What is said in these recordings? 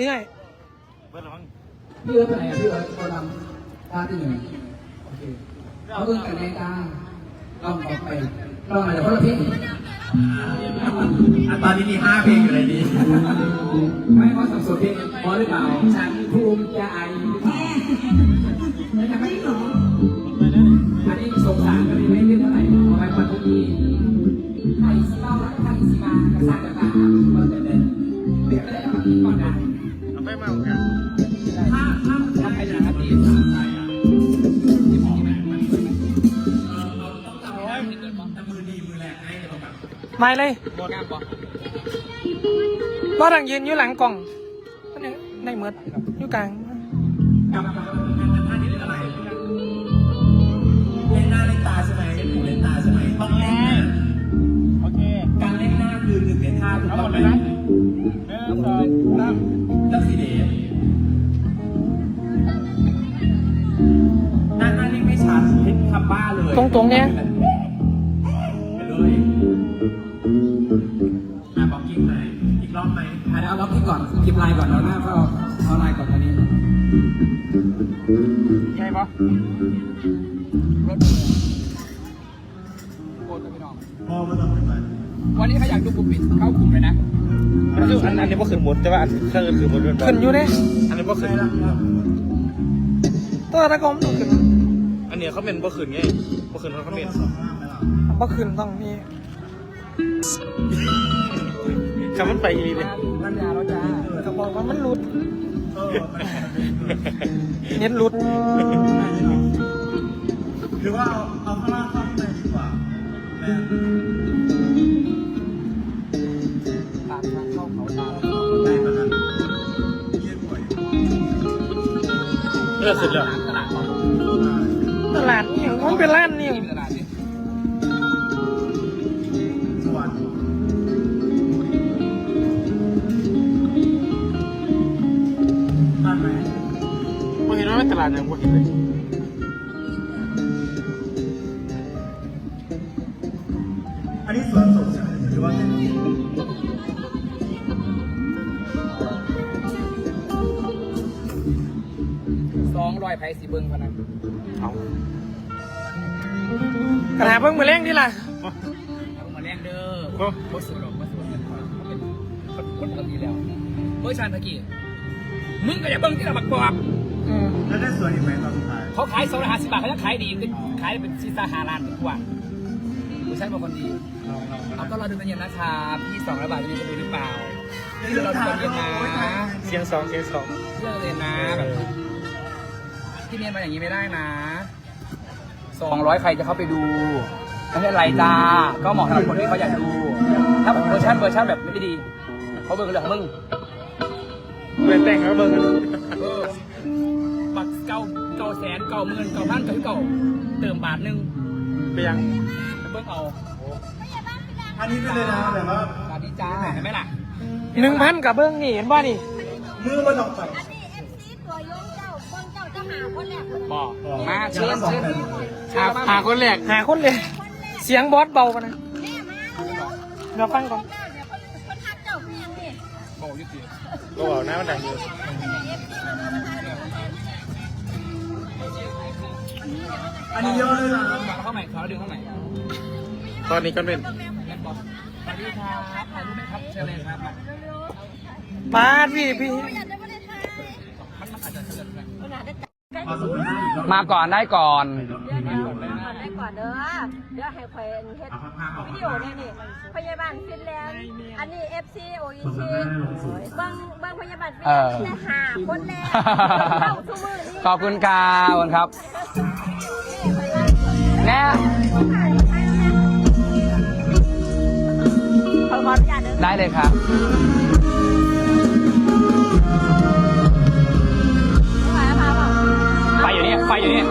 ถือให้เบิร์ดระวังพี่เอิร์ธไปไหนอะพี่เอิร์ธเขาทำท่าที่หนึ่งโอเคเอาเพิ่งแต่ในตาลองออกไปลองอะไรคนละเพลงอะตอนนี้มีห้าเพลงอยู่ในนี้ไม่ว่าสับสนเพลงพอหรือเปล่า ฉันภูมิใจ ไม่เลยโบนงามปะบ่ดังยืนอยู่หลังกล่องอันนี้ในเหมือดอยู่กลางกับท่านี้เล่นอะไรเล่นหน้าเล่นตาใช่ไหมเล่นหูเล่นตาใช่ไหมต้องเล่นหน้าโอเค การเล่นหน้าคือหนึ่งในท่าถูกเอาต้หอมงดไหเลมยนะหนึ่งสองสามเลือกสีเดชหน้าหน้านี่ไม่ชัดเห็นคำบ้าเลย ตรงๆเนี่ย อะเดี๋ยวเอาล็อกกิ๊กก่อนกิ๊กไลน์ก่อนแล้วหน้าก็เอาเอาไลน์ก่อนตอนนี้ใช่ปะรถโอนไปพี่น้องพ่อไมาต้องไปวันนี้ใครอยากดูกลุ่มปิดเข้ากลุ่มเลยนะอันนี้อันนี้ก็ขึ้นมดแต่ว่าอันเครื่องขึ้นมดเป็นขึ้นอยู่เด้อันนี้ก็ขึ้นตัวตะกอมต้องขึ้นอันนี้เขาเป็นบ่ขึ้นไงบ่ขึ้นเขาเขาเป็นบ่ขึ้นต้องมีคำมันไปอีกเลย ก็บอกว่ามันหลุดเน็ตหลุด หรือว่าเอาเอาข้างล่างเข้าข้างในดีกว่าแม่ตามทางเข้าเขาตามได้ประกันเยี่ยมบ่อยเออขึ้นแล้วตลาดเขาตลาดนี่มันเป็นร้านนี่ตลาด บ่เห็นว่าเป็นตลาดยังบ่เห็นเลยอันนี้สวนสดใช่ไหมหรือว่าเป็นสองร้อยไผ่สีเบิ้งพนันเอากระหาเพิ่งมาเล่งดีล่ะเอามาแรงเด้อโอ้โคตรสวยหรอกโคตรสวยเขาเป็นคนปกติแล้วเมื่อชาญตะกี้มึงก็อย่าเบิ้งที่เราบักบอกอืม แล้วได้สวนอีกไหมตอนสุดท้ายเขาขายสองร้อยห้าสิบบาทเขาจะขายดีขึ้นขายเป็นซีซ่าฮาลานดีกว่าผู้ใช้เป็นคนดีลองลองเอาก็รอดูกันเย็นนะครับพี่สองร้อยบาทจะมีคนดูหรือเปล่าที่เราดูกันเย็นนะเสียงสองเสียงสองเชื่อเลยนะแบบที่เนียนมาอย่างนี้ไม่ได้นะสองร้อยใครจะเข้าไปดูไม่เป็นไรจ้าก็เหมาะสำหรับคนที่เขาอยากดู ถ้าเวอร์ชันเวอร์ชันแบบไม่ดีเขาเบิ่งเรื่องของมึงเบิ่งแต่งแล้วเบิ่งกัน เออบักเก้าเก้าแสนเก้าหมื่นเก้าพันเก้าเก้าเติมบาทหนึ่งไปยังเบิ่งเอาอันนี้ไปเลยนะแบบว่าบาทดีจ้าเห็นไหมล่ะหนึ่งพันกับเบิ้งนี่เห็นป่ะนี่มือมันออกไปอันนี้เอฟซีตัวยงเจ้าเบิ่งเจ้าจะหาคนแรกคนบอกมาเชิญเชิญหาหาคนแรกหาคนเลยเสียงบอสเบาปะนะแม่มาเร็วเดี๋ยวฟังก่อนเจ้าเนี่ยคนคนทักเจ้าเพียงนี่บอกยุติก็บอกนะมันดังอยู่ อันนี้เยอะเลยนะมาเข้าใหม่เขาดึงเข้าใหม่ตอนนี้ก็เป็นแม่บอกสวัสดีครับถ่ายรูปไหมครับเชิญเลยครับมาปาดพี่พี่อยากได้ไม่ได้ทายมันมันอาจจะเชิญนะขนาดได้ใกล้มาสุดท้ายอีกรอบมาก่อนได้ก่อนเดี๋ยวเดี๋ยวก่อน ได้ก่อนเด้อ เดี๋ยวให้คอยเฮ็ดวิดีโอนี่นี่พยาบาลฟินแลนด์ อันนี้เอฟซีโออิชิเบิ่งเบิ่งพยาบาลฟินแลนด์แต่หาคนแรกเข้าทุกมือนี่ขอบคุณครับขอบคุณครับ แน่ขอขออนุญาตเด้อได้เลยครับไฟอยู่นี่ไฟอยู่นี่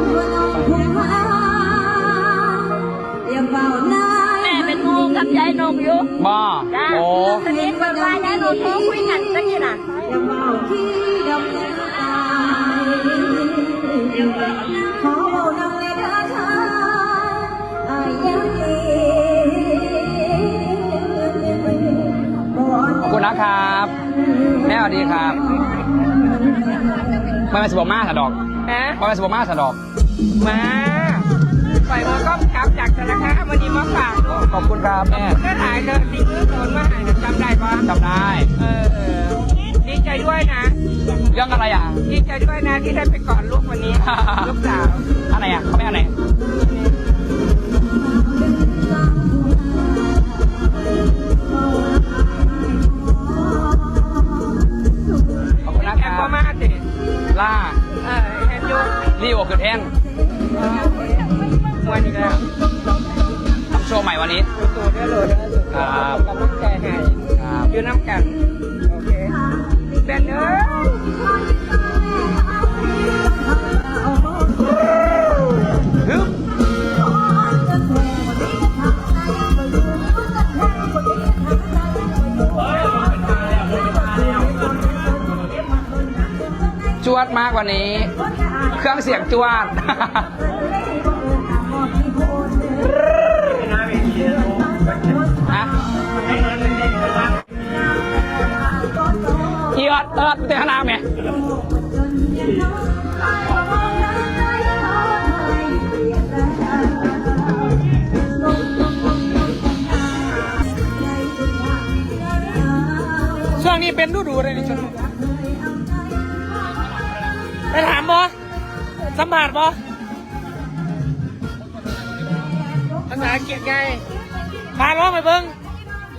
แม่เป็นงูกับยายนงอยู่บอจ้าโอ้สนิทแบบว่ายายนงโทรคุยกันจังยี่น่ะขอบ คุณนะครับ แม่สวัสดีครับไม่เป็นสิบมาสะดอกฮะไม่เป็นสิบมาสะดอก มาปล่อยมือก็กลับจากธนาคารวันนี้มาฝากลูกขอบคุณครับแม่ก็ถ่ายเดินดิ้งโดนมาหายจำได้ปะจำได้เออเออดีใจด้วยนะ เรื่องอะไรอะ ดีใจด้วยนะที่ได้ไปกอดลูกวันนี้ ลูกสาวอะไรอะเขาไม่อะไร ล่าเออแอนยูรีโอเกิดแห้งมวนอีกแล้วทำโชว์ใหม่วันนี้ตัวเด้อโหลดเด้อสุดครับกำลังใจให้ครับอยู่น้ำกัน โอเคเป็นเอ้ย จวดมากกว่านี้ เครื่องเสียงจวดฮะอีออดเติร์ดเตะขางหนาไหมช่วงนี้เป็นดูดูเลยนี่ช่วงนี้ ไปถามบอสัมผัสบอภาษาอังกฤษไงมาร้องไปเบิ้ง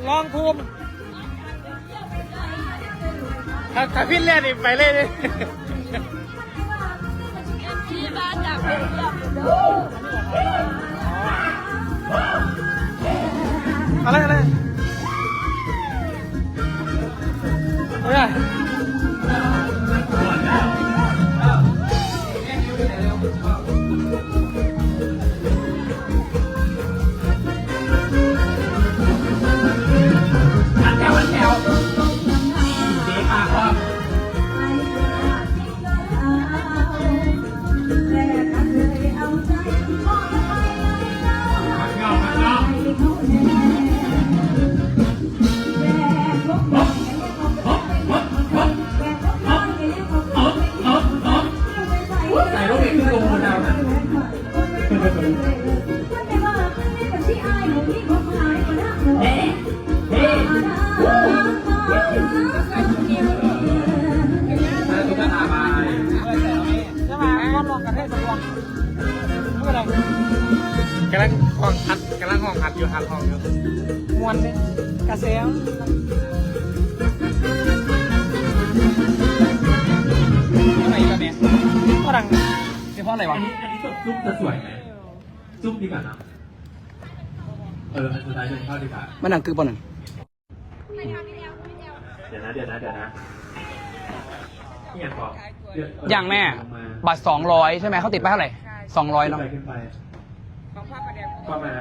ลองภูมิถ้าถ้าพี่เล่นนี่ไปเลยดิที่บ้านจากเป็นเรื่องเด้ออะไรอะไร ห้องอยู่มวนเลยกระเซียงทำไมกันเนี่ยฝรั่งเป็นเพราะอะไรวะ อันนี้อันนี้จุ๊บจะสวยไหมจุ๊บดีกว่านะเอออันสุดท้ายเป็นข้าวดีกว่ามันหนังคือปะหนึ่งเดี๋ยวนะเดี๋ยวนะเดี๋ยวนะนี่อย่างก่อนเดี๋วอย่างแม่ลงมาบัตรสองร้อยใช่ไหมเขาติดไปเท่าไหร่สองร้อยขึ้นเนาะไปขึ้นไปของภาพประเดี๋ยวเข้ามา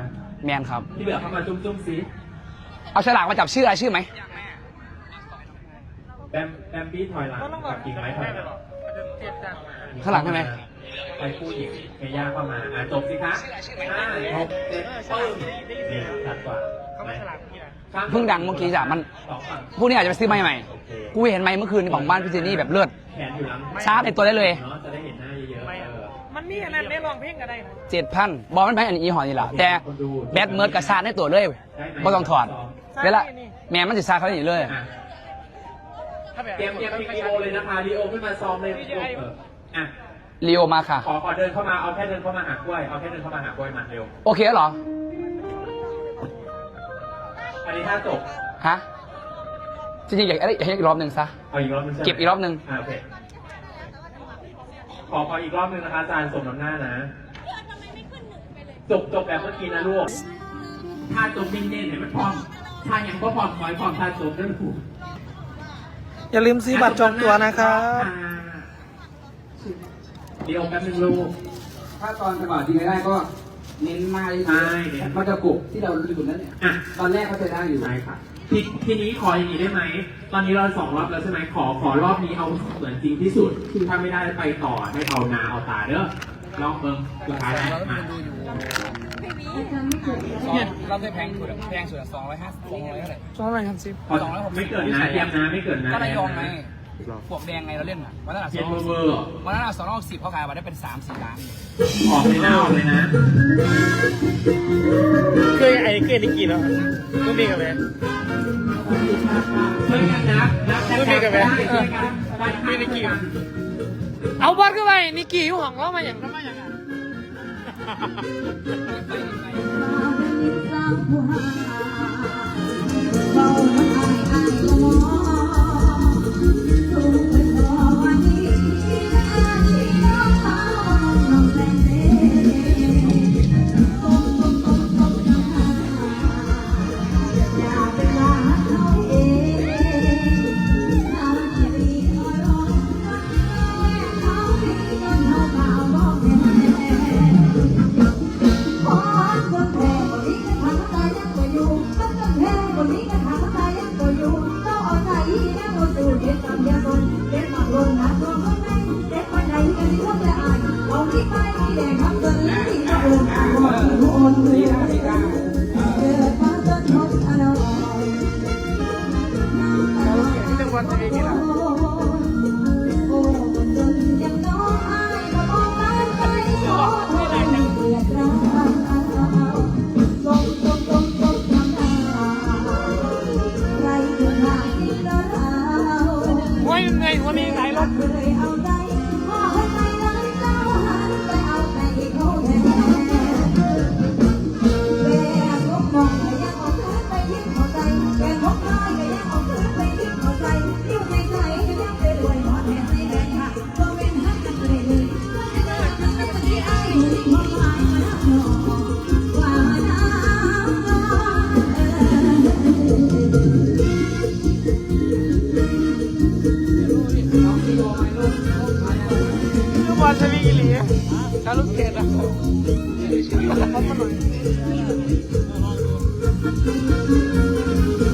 แมนครับ ที่เหลือเข้ามาจุ๊บจุ๊บซิเอาฉลากมาจับชื่ออะไรชื่อไหมแบมแบมบี้ถอยหลังกับกิ่งไม้ถอยหลังข้างหลังใช่ไหมไปผู้หญิงเมย่าเข้ามาอะจบสิคะห้าหกเจ็ดปึ้งเนี่ยตัดกว่าเขาไม่ฉลาดพี่นะเพิ่งดังเมื่อกี้จ้ะมันสองฝั่งผู้นี้อาจจะไปซื้อไม้ใหม่โอเคกูเห็นไม้เมื่อคืนของบ้านพี่เจนี่แบบเลือดแขนอยู่หลังชาร์จในตัวได้เลยเนาะจะได้เห็นหน้าเยอะๆไม่เออ มันมีอันนั้นได้ลองเพลงก็ได้นะเจ็ดพันบอลมันแพงอันนี้ยี่ห้อนี่แหละแต่แบตเมิร์ดกับชาร์จในตัวเลยไม่ต้องถอดเวลาแม่มันจะชาร์จเขาอย่างนี้เลยอะถ้าแบบเตรียมเตรียมวิดีโอเลยนะคะวิดีโอขึ้นมาซ้อมเลยลูกเอออะลีโอมาค่ะ ขอขอเดินเข้ามาเอาแค่เดินเข้ามาหากล้วยเอาแค่เดินเข้ามาหากล้วยมาเร็วโอเคแล้วเหรออันนี้ถ้าจบฮะจริงๆอยากอยากให้อีกรอบหนึ่งซะเอาอีกรอบนึงใช่ไหมเก็บอีกรอบนึงอ่าโอเค ขอขออีกรอบนึงนะคะอาจารย์สมน้ำหน้านะจบจบแบบเมื่อกี้นะลูกถ้าจบเน้นๆเนี่ยมันพร้อมถ้ายังก็พร้อมคอยพร้อมถ้าจบด้วยลูกอย่าลืมซื้อบัตรจองตัวนะครับ เดี๋ยวแป๊บนึงลูก ถ้าตอนจังหวะที่ไม่ได้ก็เน้นมากเลยใช่เน้นมันจะกรุบที่เราอยู่นั่นเนี่ย อะ ตอนแรกเขาจะได้อยู่ใช่ค่ะ ทีทีนี้ขออย่างนี้ได้ไหม ตอนนี้เราสองรอบแล้วใช่ไหมขอขอรอบนี้เอาเหมือนจริงที่สุด ถ้าไม่ได้ไปต่อให้เอานาเอาตาเด้อลองเบิ่งสุดท้ายแล้วมาเราได้แพงสุดอะแพงสุดสองร้อยห้าสองร้อยเท่าไหร่สองร้อยห้าสิบพอไม่เกินนะเตรียมนะไม่เกินนะก็ระยองไง ปวกแดงไงเราเล่นอะวันนั้นอะสเจ็อดงเวอร์เวอร์วันนั้นอะสองร้อยสิบเขาขายมาได้เป็นสามสี่ล้านออกเลยนะออกเลยนะ เคยไอ้เคยนิกกี้เนาะต้องมีกันไหม ช่วยกันนับนับไม่มีกันไหมได้ช่วยกันได้มีนิกกี้เอาบอลเข้าไปนิกกี้อยู่ห้องเรามาอย่างนั้นมาอย่างนั้นที่ เขามาหนุน